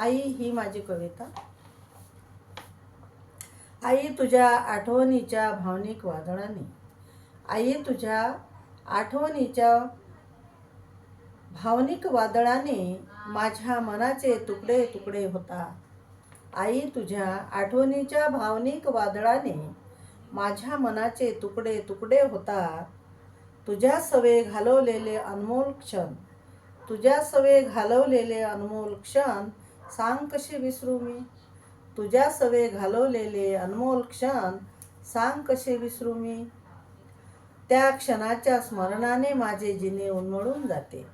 आई ही माझी कविता. आई तुझ्या आठवणीच्या भावनिक वादळाने. आई तुझ्या आठवणीच्या भावनिक वादळाने माझ्या मनाचे तुकडे तुकडे होता. आई तुझ्या आठवणीच्या भावनिक वादळाने माझ्या मनाचे तुकडे तुकडे होता. तुझ्या सवे घालवलेले अनमोल क्षण. तुझ्या सवे घालवलेले अनमोल क्षण सांग कशी विसरू मी? तुझ्या सवे घालवलेले अनमोल क्षण सांग कसे विसरू मी? त्या क्षणाच्या स्मरणाने माझे जिने उन्मळून जाते.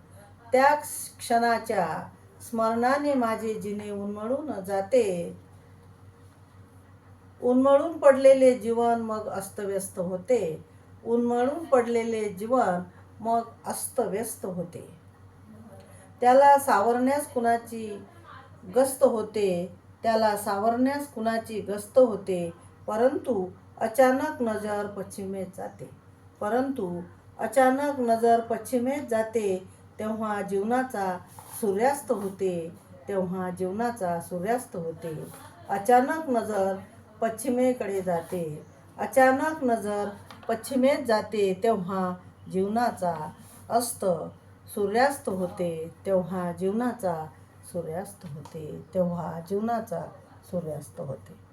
त्या क्षणाच्या स्मरणाने माझे जिने उन्मळून जाते. उन्मळून पडलेले जीवन मग अस्तव्यस्त होते. उन्मळून पडलेले जीवन मग अस्तव्यस्त होते. त्याला सावरण्यास कुणाची गस्त होते. त्याला सावरण्यास कुणाची गस्त होते? परंतु अचानक नजर पश्चिमेत जाते. परंतु अचानक नजर पश्चिमेत जाते तेव्हा जीवनाचा सूर्यास्त होते. तेव्हा जीवनाचा सूर्यास्त होते. अचानक नजर पश्चिमेकडे जाते. अचानक नजर पश्चिमेत जाते तेव्हा जीवनाचा अस्त सूर्यास्त होते. तेव्हा जीवनाचा सूर्यास्त होते तेव्हा जीवनाचा सूर्यास्त होते.